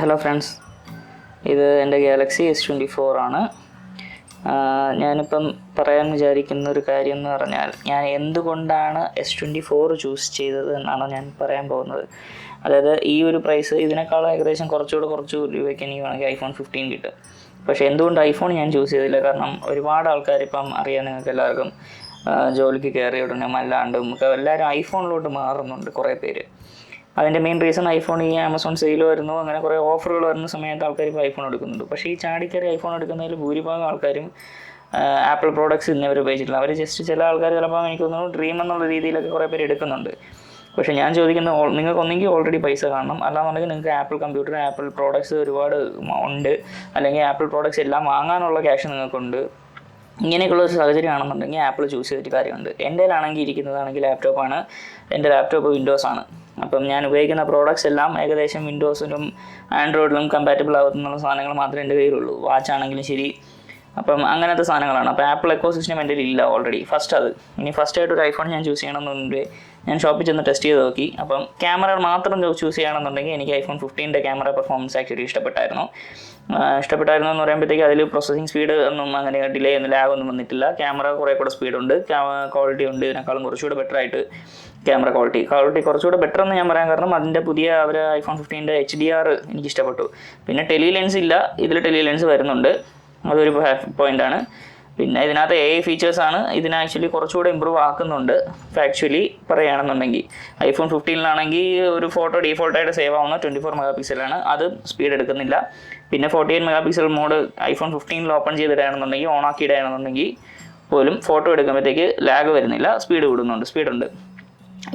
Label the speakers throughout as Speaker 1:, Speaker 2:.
Speaker 1: Hello friends ഇത് എന്റെ Galaxy S twenty four ആണ്. ഞാനിപ്പം പറയാൻ വിചാരിക്കുന്ന ഒരു കാര്യം എന്ന് പറഞ്ഞാൽ ഞാൻ എന്തുകൊണ്ടാണ് എസ് ട്വന്റി ഫോർ ചൂസ് ചെയ്തത് എന്നാണ് ഞാൻ പറയാൻ പോകുന്നത്. അതായത് ഈ ഒരു പ്രൈസ് ഇതിനേക്കാളും ഏകദേശം കുറച്ചുകൂടെ കുറച്ച് രൂപയ്ക്ക് എനിക്ക് വേണമെങ്കിൽ ഐഫോൺ ഫിഫ്റ്റീൻ കിട്ടും. പക്ഷേ എന്തുകൊണ്ട് ഐഫോൺ ഞാൻ ചൂസ് ചെയ്തില്ല? കാരണം ഒരുപാട് ആൾക്കാർ ഇപ്പം അറിയാൻ നിങ്ങൾക്ക് എല്ലാവർക്കും ജോലിക്ക് കയറിയ ഉടനെ അല്ലാണ്ടും എല്ലാവരും ഐഫോണിലോട്ട് മാറുന്നുണ്ട് കുറേ പേര്. അതിന്റെ മെയിൻ റീസൺ ഐഫോൺ ഈ ആമസോൺ സെയിൽ വരുന്നു അങ്ങനെ കുറേ ഓഫറുകൾ വരുന്ന സമയത്ത് ആൾക്കാർ ഇപ്പോൾ ഐഫോൺ എടുക്കുന്നുണ്ട്. പക്ഷേ ഈ ചാടിക്കറി ഐഫോൺ എടുക്കുന്നതിൽ ഭൂരിഭാഗം ആൾക്കാരും ആപ്പിൾ പ്രോഡക്റ്റ്സ് ഇന്നവർ ഉപയോഗിച്ചിട്ടില്ല. അവർ ജസ്റ്റ് ചില ആൾക്കാർ ചിലപ്പോൾ എനിക്ക് തോന്നുന്നു ഡ്രീം എന്നുള്ള രീതിയിലൊക്കെ കുറേ പേര് എടുക്കുന്നുണ്ട്. പക്ഷേ ഞാൻ ചോദിക്കുന്ന നിങ്ങൾക്ക് ഒന്നെങ്കിൽ ഓൾറെഡി പൈസ കാണണം. അല്ലാന്നുണ്ടെങ്കിൽ നിങ്ങൾക്ക് ആപ്പിൾ കമ്പ്യൂട്ടർ ആപ്പിൾ പ്രോഡക്ട്സ് ഒരുപാട് ഉണ്ട്. അല്ലെങ്കിൽ ആപ്പിൾ പ്രോഡക്ട്സ് എല്ലാം വാങ്ങാനുള്ള ക്യാഷ് നിങ്ങൾക്കുണ്ട്. ഇങ്ങനെയൊക്കെയുള്ള ഒരു സാഹചര്യം ആണെന്നുണ്ടെങ്കിൽ ആപ്പിൾ ചൂസ് ചെയ്തിട്ട് കാര്യമുണ്ട്. എന്റെ ആണെങ്കിൽ ഇരിക്കുന്നതാണെങ്കിൽ ലാപ്ടോപ്പാണ് എന്റെ ലാപ്ടോപ്പ് വിൻഡോസ് ആണ്. അപ്പം ഞാൻ ഉപയോഗിക്കുന്ന പ്രോഡക്റ്റ്സ് എല്ലാം ഏകദേശം വിൻഡോസിലും ആൻഡ്രോയിഡിലും കമ്പാറ്റബിൾ ആവുന്നുള്ള സാധനങ്ങൾ മാത്രമേ എന്റെ കയ്യിലുള്ളൂ. വാച്ച് ആണെങ്കിലും ശരി അപ്പം അങ്ങനത്തെ സാധനങ്ങളാണ്. അപ്പോൾ ആപ്പിൾ എക്കോ സിസ്റ്റം എന്റെ ഇല്ല ഓൾറെഡി ഫസ്റ്റ് അത്. ഇനി ഫസ്റ്റ് ആയിട്ട് ഒരു ഐഫോൺ ഞാൻ ചൂസ് ചെയ്യണമെന്നുണ്ട് ഞാൻ ഷോപ്പിൽ ചെന്ന് ടെസ്റ്റ് ചെയ്ത് നോക്കി. അപ്പം ക്യാമറ മാത്രം ചൂസ് ചെയ്യണമെന്നുണ്ടെങ്കിൽ എനിക്ക് ഐഫോൺ ഫിഫ്റ്റീന്റെ ക്യാമറ പെർഫോമൻസ് ആക്ച്വലി ഇഷ്ടപ്പെട്ടായിരുന്നു. ഇഷ്ടപ്പെട്ടായിരുന്നു എന്ന് പറയുമ്പോഴത്തേക്ക് അതിൽ പ്രോസസ്സിംഗ് സ്പീഡ് ഒന്നും അങ്ങനെ ഡിലേ ഒന്നും ലാഗ് ഒന്നും വന്നിട്ടില്ല. ക്യാമറ കുറേ കൂടെ സ്പീഡുണ്ട് ക്വാളിറ്റി ഉണ്ട്. ഇതിനേക്കാളും കുറച്ചുകൂടെ ബെറ്റർ ആയിട്ട് ക്യാമറ ക്വാളിറ്റി ക്വാളിറ്റി കുറച്ചുകൂടെ ബെറ്റർ എന്ന് ഞാൻ പറയാൻ കാരണം അതിന്റെ പുതിയ അവർ ഐഫോൺ ഫിഫ്റ്റീന്റെ എച്ച് ഡി ആർ എനിക്ക് ഇഷ്ടപ്പെട്ടു പിന്നെ ടെലി ലെൻസ് ഇല്ല. ഇതിൽ ടെലി ലെൻസ് വരുന്നുണ്ട്. അതൊരു പോയിന്റ് ആണ്. പിന്നെ ഇതിനകത്ത് എ ഐ ആണ്. ഇതിനെ ആക്ച്വലി കുറച്ചുകൂടെ ഇമ്പ്രൂവ് ആക്കുന്നുണ്ട് ഫാക്ച്വലി പറയുകയാണെന്നുണ്ടെങ്കിൽ. ഐഫോൺ ഫിഫ്റ്റീനിലാണെങ്കിൽ ഒരു ഫോട്ടോ ഡീഫോൾട്ടായിട്ട് സേവ് ആവുന്ന ട്വന്റി ഫോർ മെഗാ പിക്സലാണ് അത് സ്പീഡ് എടുക്കുന്നില്ല. പിന്നെ forty eight mega pixel mode iPhone ഫിഫ്റ്റീനിൽ open ചെയ്തിടുകയാണെന്നുണ്ടെങ്കിൽ ഓൺ ആക്കി ഇടുകയാണെന്നുണ്ടെങ്കിൽ പോലും ഫോട്ടോ എടുക്കുമ്പോഴത്തേക്ക് ലാഗ് വരുന്നില്ല. സ്പീഡ് കൂടുന്നുണ്ട്. സ്പീഡ് ഉണ്ട്.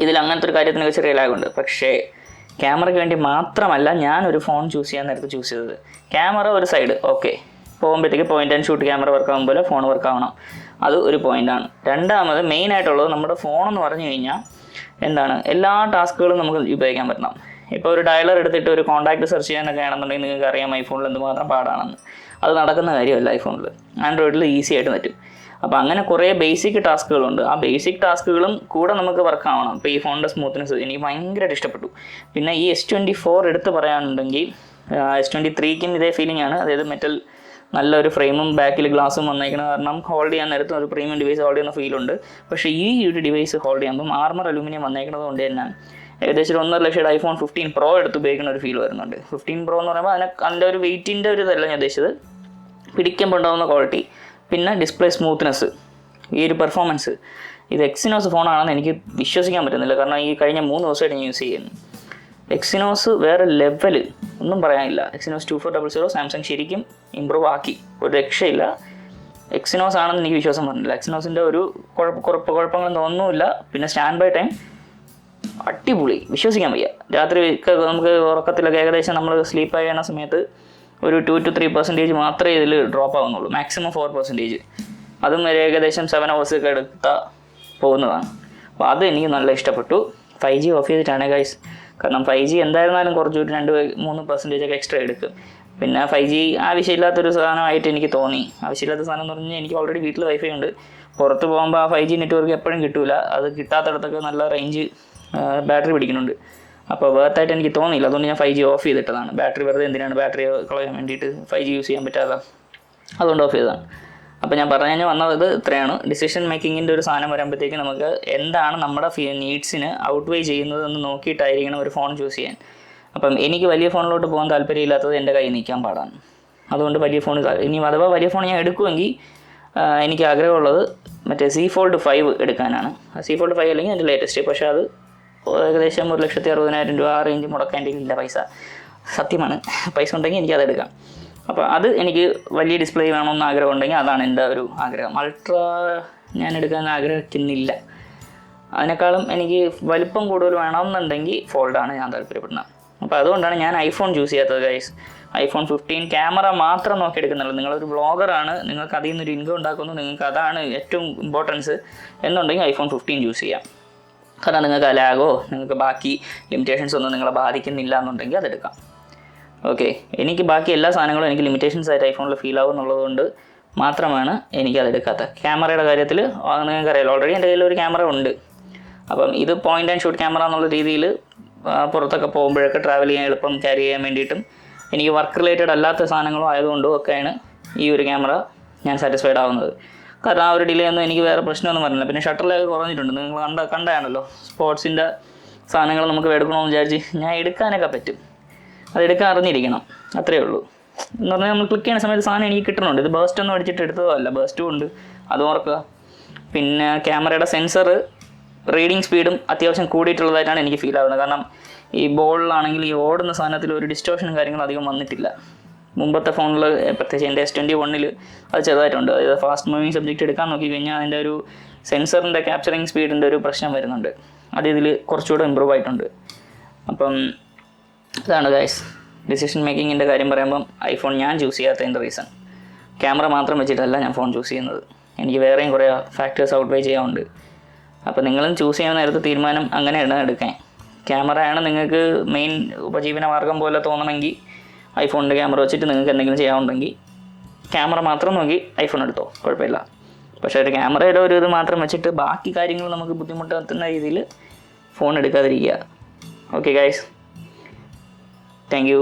Speaker 1: ഇതിൽ അങ്ങനത്തെ ഒരു കാര്യത്തിനൊക്കെ ചെറിയ ലാഗുണ്ട് പക്ഷേ ക്യാമറയ്ക്ക് വേണ്ടി മാത്രമല്ല ഞാനൊരു ഫോൺ ചൂസ് ചെയ്യാൻ നേരത്തെ ചൂസ് ചെയ്തത്. ക്യാമറ ഒരു സൈഡ് ഓക്കെ പോകുമ്പോഴത്തേക്ക് point and shoot camera work ആകുമ്പോൾ ഫോൺ വർക്ക് ആവണം. അത് ഒരു പോയിന്റാണ് രണ്ടാമത് മെയിൻ ആയിട്ടുള്ളത് നമ്മുടെ ഫോൺ എന്ന് പറഞ്ഞു കഴിഞ്ഞാൽ എന്താണ്? എല്ലാ ടാസ്കുകളും നമുക്ക് ഉപയോഗിക്കാൻ പറ്റണം. ഇപ്പോൾ ഒരു ഡയലർ എടുത്തിട്ട് ഒരു കോൺടാക്ട് സെർച്ച് ചെയ്യാനൊക്കെ ആണെന്നുണ്ടെങ്കിൽ നിങ്ങൾക്ക് അറിയാം ഐഫോണിൽ എന്തുമാത്രം പാടാണെന്ന്. അത് നടക്കുന്ന കാര്യമല്ല ഐഫോണിൽ ആൻഡ്രോയിഡിൽ ഈസി ആയിട്ട് പറ്റും. അപ്പോൾ അങ്ങനെ കുറേ ബേസിക് ടാസ്കുകളുണ്ട് ആ ബേസിക് ടാസ്കുകളും കൂടെ നമുക്ക് വർക്ക് ആവണം. ഇപ്പോൾ ഈ ഫോണിന്റെ സ്മൂത്ത്നെസ് എനിക്ക് ഭയങ്കരമായിട്ട് ഇഷ്ടപ്പെട്ടു. പിന്നെ ഈ എസ് ട്വന്റി ഫോർ എടുത്ത് പറയാനുണ്ടെങ്കിൽ എസ് ട്വന്റി ത്രീക്കും ഇതേ ഫീലിംഗ് ആണ്. അതായത് മെറ്റൽ നല്ലൊരു ഫ്രെയിമും ബാക്കിൽ ഗ്ലാസും വന്നേക്കുന്ന കാരണം ഹോൾഡ് ചെയ്യാൻ നേരത്തും ഒരു പ്രീമിയം ഡിവൈസ് ഹോൾഡ് ചെയ്യുന്ന ഫീലുണ്ട് പക്ഷേ ഈ ഒരു ഡിവൈസ് ഹോൾഡ് ചെയ്യുമ്പോൾ ആർമർ അലൂമിനിയം വന്നേക്കുന്നത് കൊണ്ട് തന്നെ ഏകദേശം ഒന്നര ലക്ഷം ഐഫോൺ ഫിഫ്റ്റീൻ പ്രോ എടുത്ത് ഉപയോഗിക്കുന്ന ഒരു ഫീൽ വരുന്നുണ്ട്. ഫിഫ്റ്റീൻ പ്രോ എന്ന് പറയുമ്പോൾ അതിനെ അതിന്റെ ഒരു വെയിറ്റിന്റെ ഒരു ഇതല്ല ഞാൻ ഉദ്ദേശിച്ചത്. പിടിക്കുമ്പോൾ ഉണ്ടാകുന്ന ക്വാളിറ്റി പിന്നെ ഡിസ്പ്ലേ സ്മൂത്ത്നെസ് ഈ ഒരു പെർഫോമൻസ് ഇത് എക്സിനോസ് ഫോണാണെന്ന് എനിക്ക് വിശ്വസിക്കാൻ പറ്റുന്നില്ല. കാരണം ഈ കഴിഞ്ഞ മൂന്ന് ദിവസമായിട്ട് ഞാൻ യൂസ് ചെയ്യുന്നു. എക്സിനോസ് വേറെ ലെവൽ ഒന്നും പറയാനില്ല. Exynos two four double zero Samsung ശരിക്കും ഇമ്പ്രൂവ് ആക്കി. ഒരു രക്ഷയില്ല. എക്സിനോസ് ആണെന്ന് എനിക്ക് വിശ്വാസം പറഞ്ഞില്ല എക്സിനോസിന്റെ ഒരു കുഴപ്പ കുഴപ്പ കുഴപ്പങ്ങളൊന്നും ഒന്നുമില്ല പിന്നെ സ്റ്റാൻഡ് ബൈ ടൈം അടിപൊളി. വിശ്വസിക്കാൻ വയ്യ. രാത്രി നമുക്ക് ഉറക്കത്തിലൊക്കെ ഏകദേശം നമ്മൾ സ്ലീപ്പ് ചെയ്യുന്ന സമയത്ത് ഒരു ടു ടു ത്രീ പെർസെന്റേജ് മാത്രമേ ഇതിൽ ഡ്രോപ്പ് ആവുന്നുള്ളൂ. മാക്സിമം ഫോർ പെർസെന്റേജ് അതും ഒരു ഏകദേശം സെവൻ ഹവേഴ്സൊക്കെ എടുത്താൽ പോകുന്നതാണ്. അപ്പോൾ അത് എനിക്ക് നല്ല ഇഷ്ടപ്പെട്ടു. ഫൈവ് ജി ഓഫ് ചെയ്തിട്ടാണ് ഗൈസ് കാരണം ഫൈവ് ജി എന്തായിരുന്നാലും കുറച്ച് ഒരു രണ്ട് മൂന്ന് പെർസെന്റേജ് ഒക്കെ എക്സ്ട്രാ എടുക്കും. പിന്നെ ഫൈവ് ജി ആവശ്യമില്ലാത്തൊരു സാധനമായിട്ട് എനിക്ക് തോന്നി. ആവശ്യമില്ലാത്ത സാധനം എന്ന് പറഞ്ഞാൽ എനിക്ക് ഓൾറെഡി വീട്ടിൽ വൈഫൈ ഉണ്ട്. പുറത്ത് പോകുമ്പോൾ ആ ഫൈവ് ജി നെറ്റ്വർക്ക് എപ്പോഴും കിട്ടൂല. അത് കിട്ടാത്തടത്തൊക്കെ നല്ല റേഞ്ച് ബാറ്ററി പിടിക്കുന്നുണ്ട്. അപ്പോൾ വേർത്തായിട്ട് എനിക്ക് തോന്നിയില്ല. അതുകൊണ്ട് ഞാൻ ഫൈവ് ജി ഓഫ് ചെയ്തിട്ടതാണ്. ബാറ്ററി വെറുതെ എന്തിനാണ് ബാറ്ററി കളയാൻ വേണ്ടിയിട്ട് ഫൈവ് ജി യൂസ് ചെയ്യാൻ പറ്റാതെ. അതുകൊണ്ട് ഓഫ് ചെയ്തതാണ്. അപ്പോൾ ഞാൻ പറഞ്ഞു വന്നത് ഇത്രയാണ്. ഡിസിഷൻ മേക്കിങ്ങിന്റെ ഒരു സാധനം വരുമ്പോഴത്തേക്ക് നമുക്ക് എന്താണ് നമ്മുടെ നീഡ്സിന് ഔട്ട് വേ ചെയ്യുന്നതെന്ന് നോക്കിയിട്ടായിരിക്കണം ഒരു ഫോൺ ചൂസ് ചെയ്യാൻ. അപ്പം എനിക്ക് വലിയ ഫോണിലോട്ട് പോകാൻ താല്പര്യമില്ലാത്തത് എന്റെ കയ്യിൽ നിൽക്കാൻ പാടാണ്. അതുകൊണ്ട് വലിയ ഫോൺ ഇനി അഥവാ വലിയ ഫോൺ ഞാൻ എടുക്കുമെങ്കിൽ എനിക്ക് ആഗ്രഹമുള്ളത് മറ്റേ സി ഫോൾഡ് ഫൈവ് എടുക്കാനാണ്. സി ഫോൾഡ് ഫൈവ് അല്ലെങ്കിൽ എന്റെ ലേറ്റസ്റ്റ് പക്ഷേ അത് ഏകദേശം ഒരു ലക്ഷത്തി അറുപതിനായിരം രൂപ ആ റേഞ്ച് എന്റെ ഇല്ല. പൈസ സത്യമാണ്. പൈസ ഉണ്ടെങ്കിൽ എനിക്ക് അത് എടുക്കാം. അപ്പോൾ അത് എനിക്ക് വലിയ ഡിസ്പ്ലേ വേണമെന്ന് ആഗ്രഹം ഉണ്ടെങ്കിൽ അതാണ് എന്റെ ഒരു ആഗ്രഹം. അൾട്രാ ഞാൻ എടുക്കാൻ ആഗ്രഹിക്കുന്നില്ല. അതിനേക്കാളും എനിക്ക് വലിപ്പം കൂടുതൽ വേണമെന്നുണ്ടെങ്കിൽ ഫോൾഡാണ് ഞാൻ താല്പര്യപ്പെടുന്നത്. അപ്പോൾ അതുകൊണ്ടാണ് ഞാൻ ഐഫോൺ ചൂസ് ചെയ്യാത്തത് ഗൈസ് ഐഫോൺ ഫിഫ്റ്റീൻ ക്യാമറ മാത്രം നോക്കി എടുക്കുന്നുള്ളൂ. നിങ്ങളൊരു ബ്ലോഗറാണ് നിങ്ങൾക്ക് അതിൽ നിന്നൊരു ഇൻകം ഉണ്ടാക്കുന്നു. നിങ്ങൾക്ക് അതാണ് ഏറ്റവും ഇമ്പോർട്ടൻസ് എന്നുണ്ടെങ്കിൽ ഐഫോൺ ഫിഫ്റ്റീൻ ചൂസ് ചെയ്യാം. കാരണം നിങ്ങൾക്ക് ലാഗോ നിങ്ങൾക്ക് ബാക്കി ലിമിറ്റേഷൻസ് ഒന്നും നിങ്ങളെ ബാധിക്കുന്നില്ല എന്നുണ്ടെങ്കിൽ അതെടുക്കാം ഓക്കെ എനിക്ക് ബാക്കി എല്ലാ സാധനങ്ങളും എനിക്ക് ലിമിറ്റേഷൻസ് ആയിട്ട് ഐഫോണിൽ ഫീൽ ആവും എന്നുള്ളതുകൊണ്ട് മാത്രമാണ് എനിക്ക് അതെടുക്കാത്തത് ക്യാമറയുടെ കാര്യത്തിൽ നിങ്ങൾക്കറിയാലോ ഓൾറെഡി എന്റെ കയ്യിൽ ഒരു ക്യാമറ ഉണ്ട്. അപ്പം ഇത് പോയിന്റ് ആൻഡ് ഷൂട്ട് ക്യാമറ എന്നുള്ള രീതിയിൽ പുറത്തൊക്കെ പോകുമ്പോഴൊക്കെ ട്രാവൽ ചെയ്യാൻ എളുപ്പം ക്യാരി ചെയ്യാൻ വേണ്ടിയിട്ടും എനിക്ക് വർക്ക് റിലേറ്റഡ് അല്ലാത്ത സാധനങ്ങളും ആയതുകൊണ്ടും ഒക്കെയാണ് ഈ ഒരു ക്യാമറ ഞാൻ സാറ്റിസ്ഫൈഡ് ആവുന്നത്. കാരണം ആ ഒരു ഡിലേ ഒന്നും എനിക്ക് വേറെ പ്രശ്നമൊന്നും പറഞ്ഞില്ല പിന്നെ ഷട്ടറിലൊക്കെ കുറഞ്ഞിട്ടുണ്ട്. നിങ്ങൾ കണ്ട കണ്ടാണല്ലോ സ്പോർട്സിന്റെ സാധനങ്ങൾ നമുക്ക് എടുക്കണമെന്ന് വിചാരിച്ച് ഞാൻ എടുക്കാനൊക്കെ പറ്റും. അത് എടുക്കാൻ അറിഞ്ഞിരിക്കണം. അത്രേ ഉള്ളൂ. എന്ന് പറഞ്ഞാൽ നമ്മൾ ക്ലിക്ക് ചെയ്യുന്ന സമയത്ത് സാധനം എനിക്ക് കിട്ടണുണ്ട്. ഇത് ബേസ്റ്റ് ഒന്നും അടിച്ചിട്ട് എടുത്തതോ അല്ല. ബേസ്റ്റും ഉണ്ട്. അത് ഓർക്കുക. പിന്നെ ക്യാമറയുടെ സെൻസർ റീഡിങ് സ്പീഡും അത്യാവശ്യം കൂടിയിട്ടുള്ളതായിട്ടാണ് എനിക്ക് ഫീൽ ആവുന്നത്. കാരണം ഈ ബോളിലാണെങ്കിൽ ഈ ഓടുന്ന സാധനത്തിൽ ഒരു ഡിസ്റ്റോഷനും കാര്യങ്ങളും അധികം വന്നിട്ടില്ല. മുമ്പത്തെ ഫോണിൽ പ്രത്യേകിച്ച് എന്റെ എസ് ട്വന്റി വണ്ണിൽ അത് ചെറുതായിട്ടുണ്ട്. അതായത് ഫാസ്റ്റ് മൂവിങ് സബ്ജക്റ്റ് എടുക്കാൻ നോക്കി കഴിഞ്ഞാൽ അതിന്റെ ഒരു സെൻസറിന്റെ ക്യാപ്ചറിങ് സ്പീഡിന്റെ ഒരു പ്രശ്നം വരുന്നുണ്ട്. അത് ഇതിൽ കുറച്ചുകൂടെ ഇമ്പ്രൂവ് ആയിട്ടുണ്ട്. അപ്പം ഇതാണ് ഗൈസ് ഡിസിഷൻ മേക്കിങ്ങിന്റെ കാര്യം പറയുമ്പം ഐഫോൺ ഞാൻ ചൂസ് ചെയ്യാത്തതിന്റെ റീസൺ ക്യാമറ മാത്രം വെച്ചിട്ടല്ല ഞാൻ ഫോൺ ചൂസ് ചെയ്യുന്നത്. എനിക്ക് വേറെയും കുറേ ഫാക്ടേഴ്സ് ഔട്ട് വേ ചെയ്യാനുണ്ട്. അപ്പോൾ നിങ്ങളും ചൂസ് ചെയ്യാൻ നേരത്ത് തീരുമാനം അങ്ങനെയാണ് എടുക്കാൻ. ക്യാമറയാണ് നിങ്ങൾക്ക് മെയിൻ ഉപജീവന മാർഗം പോലെ തോന്നണമെങ്കിൽ ഐഫോണിന്റെ ക്യാമറ വെച്ചിട്ട് നിങ്ങൾക്ക് എന്തെങ്കിലും ചെയ്യാനുണ്ടെങ്കിൽ ക്യാമറ മാത്രം നോക്കി ഐഫോൺ എടുത്തോ. കുഴപ്പമില്ല. പക്ഷേ ഒരു ക്യാമറയുടെ ഒരു ഇത് മാത്രം വെച്ചിട്ട് ബാക്കി കാര്യങ്ങൾ നമുക്ക് ബുദ്ധിമുട്ടാത്തുന്ന രീതിയിൽ phone എടുക്കാതിരിക്കുക. Okay guys thank you